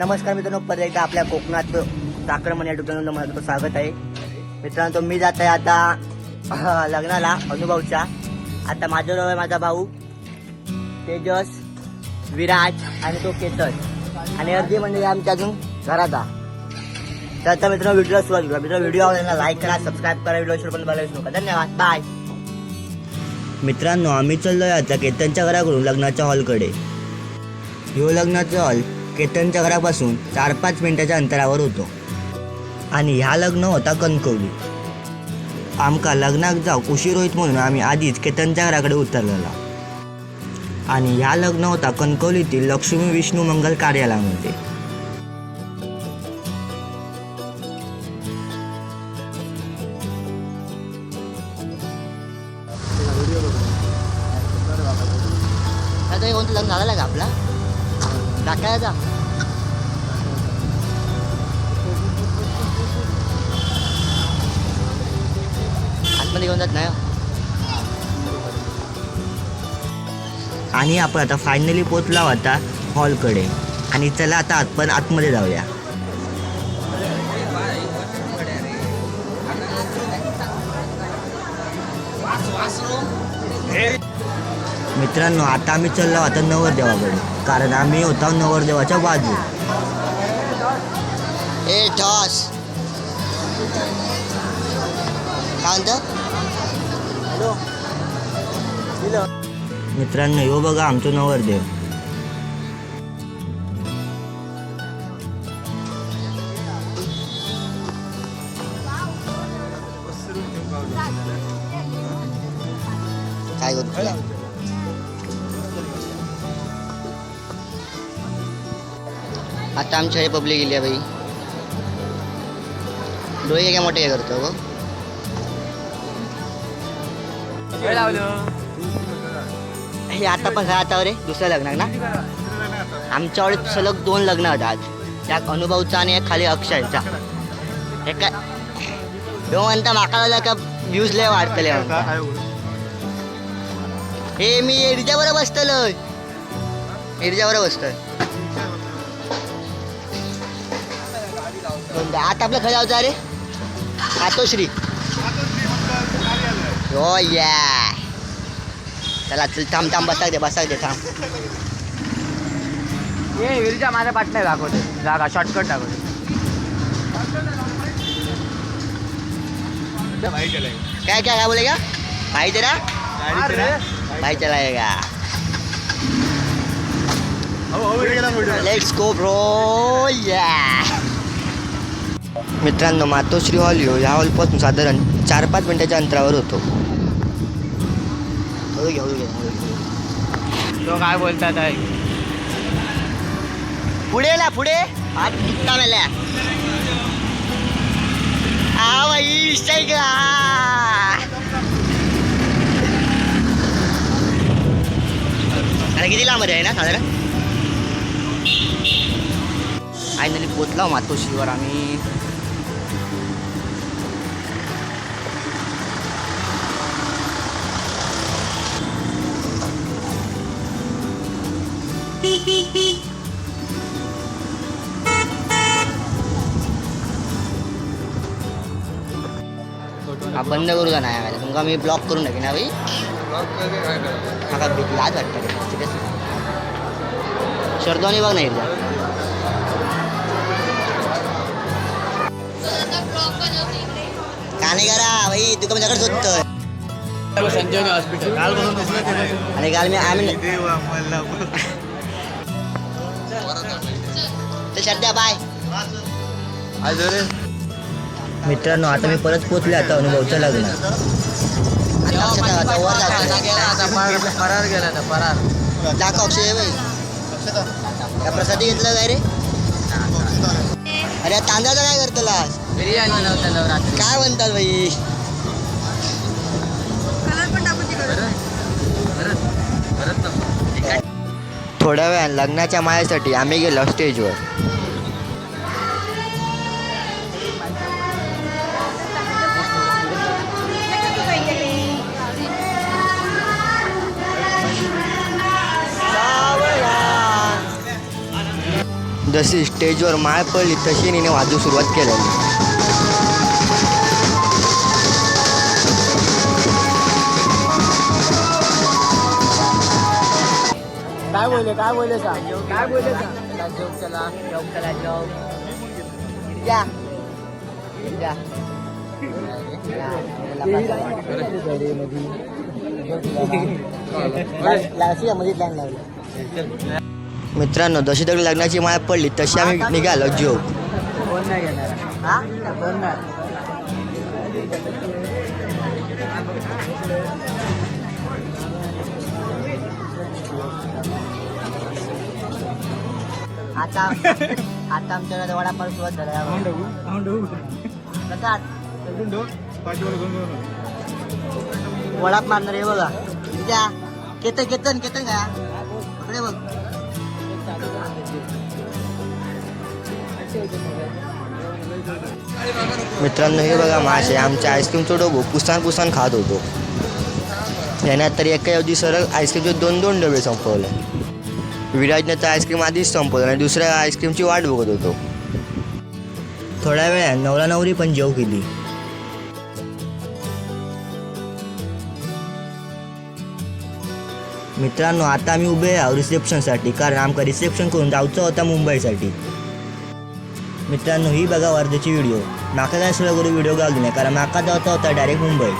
नमस्कार मित्रांनो परत एकदा आपल्या कोकणात साखरमणी या ठिकाणी माझं तुमचं स्वागत आहे. मित्रांनो मी जात आहे आता लग्नाला अनुभवच्या. आता माझ्याजवळ आहे माझा भाऊ तेजस विराज आणि तो केतन. आणि अर्धी म्हणजे आमच्या अजून घराचा तर आता मित्रांनो व्हिडिओला सुरुवात करूया. मित्रांनो व्हिडिओ आवडला लाईक करा सबस्क्राईब करा व्हिडिओ पण बघायला विसरू नका. धन्यवाद. बाय मित्रांनो आम्ही चाललोय आता केतनच्या घराकडून लग्नाच्या हॉलकडे. ह्यो लग्नाचा हॉल. केतनच्या घरापासून चार पाच मिनिटाच्या अंतरावर होतो. आणि ह्या लग्न होता कणकवली. आमका लग्नाक जाऊ उशीर होईत म्हणून आम्ही आधीच केतनच्या घराकडे उतरलेला. आणि ह्या लग्न होता कणकवलीतील लक्ष्मी विष्णू मंगल कार्यालयामध्ये. आता कोणतं लग्न झालं का आपला? टाकायचा आतमध्ये घेऊन जात नाही हो. आणि आपण आता फायनली पोचला होता हॉलकडे आणि चला आता आपण आतमध्ये जाऊया मित्रांनो आता आम्ही चाललो आता नवरदेवाकडे. कारण आम्ही होता नवरदेवाच्या बाजू ए म्हणतो? मित्रांनो यो बघा आमचं नवरदेव. काय करतो आता आमच्या पब्लिक गेली आहे बाई. डोळे काय मोठे काय करतो गो हे आता पण आता रे दुसरं लग्न ना? आमच्या वेळेस सलग दोन लग्न होतात त्यात अनुभवचा आणि एक खाली अक्षयचा हे काय? ह्यो म्हणता माका झाला का व्ह्यूज लय वाढतले हे मी एडीच्या बसतलोय बरोबर बसतोय. आता आपलं खरं जायचं रे. आतोश्री. हो या. चला चल थांब थांब बसा दे बसा दे थांब. ये विरजा माझ्या पाटण्या दाखवते. जागा शॉर्टकट दाखवते. क्या क्या क्या बोलेगा भाई तेरा भाई चलाएगा लेट्स गो ब्रो या मित्रांनो मातोश्री हॉल यो ह्या हॉलपासून साधारण चार पाच मिनिटाच्या अंतरावर होतो. तो काय बोलतात आहे पुढे ला पुढे. हात दुखता मेल्या आ बाई विषय का अरे किती लांब आहे ना साधारण? फायनली पोचला मातोश्रीवर आम्ही. हा बंद करू का नाही तुमका मी ब्लॉक करून टाकेन ना भाई. हा भीती लाज वाटतं शर्दवानी बघ नाही एकदा. का नाही करा भाई? तुका माझ्याकडे शोधतोय? संजीवनी हॉस्पिटल आणि काल मी आम्ही तर श्रद्धा बाय मित्रांनो आता मी परत पोचले आता अनुभवचं लग्न. आणि लक्षात ठेवा, आता वर जायचं. फरार गेला आता फरार. दाखव अक्षय भाई त्या प्रसादी घेतलं काय रे? अरे तांदळाचं काय बिर्याणी नवरात्री. काय म्हणतात भाई थोड्या वेळा लग्नाच्या मायासाठी आम्ही गेलो स्टेजवर. जशी स्टेजवर माळ पडली तशी तिने वाजू सुरुवात केलेली. काय बोलले काय बोलले सांग काय बोलले सांग जोक चला जॉब करा जॉब या. या. मित्रांनो जशी तरी लग्नाची माळ पडली तशी आम्ही निघालो जो कोण नाही घेणार कोण नाही आता आता आमच्याकडे वडापाव सुरुवात झाला वडाप मारणार आहे बघा. केतन केतन केतन का? इकडे बघ. मित्रांनो हे बघा मासे आमच्या आईस्क्रीमचं डबो पुसान पुसान खात होतो. याच्यात तरी एका ऐवजी सरळ आईस्क्रीमचे दोन दोन डबे संपवले. विराजने तर आईस्क्रीम आधीच संपवलं आणि दुसऱ्या आईस्क्रीमची वाट बघत होतो. थोड्या वेळा नवरा नवरी पण जेव केली. मित्रांनो आता आम्ही उभे आहोत रिसेप्शनसाठी कारण आमकां रिसेप्शन करून जायचं होता मुंबईसाठी. मित्रांनो ही बघा वर्धेची व्हिडिओ माका काय सगळं करून व्हिडिओ घालू नये कारण माका जाता होता डायरेक्ट मुंबई.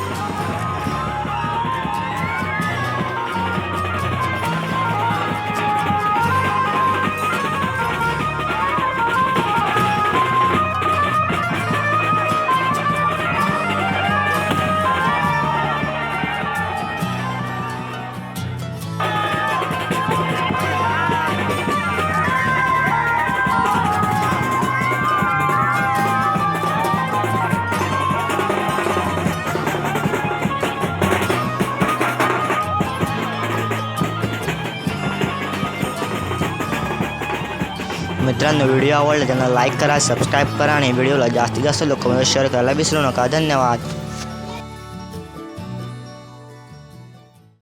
मित्रांनो व्हिडिओ आवडला त्यांना लाईक करा सबस्क्राईब करा आणि व्हिडिओला जास्तीत जास्त लोकांमध्ये शेअर करायला विसरू नका. धन्यवाद.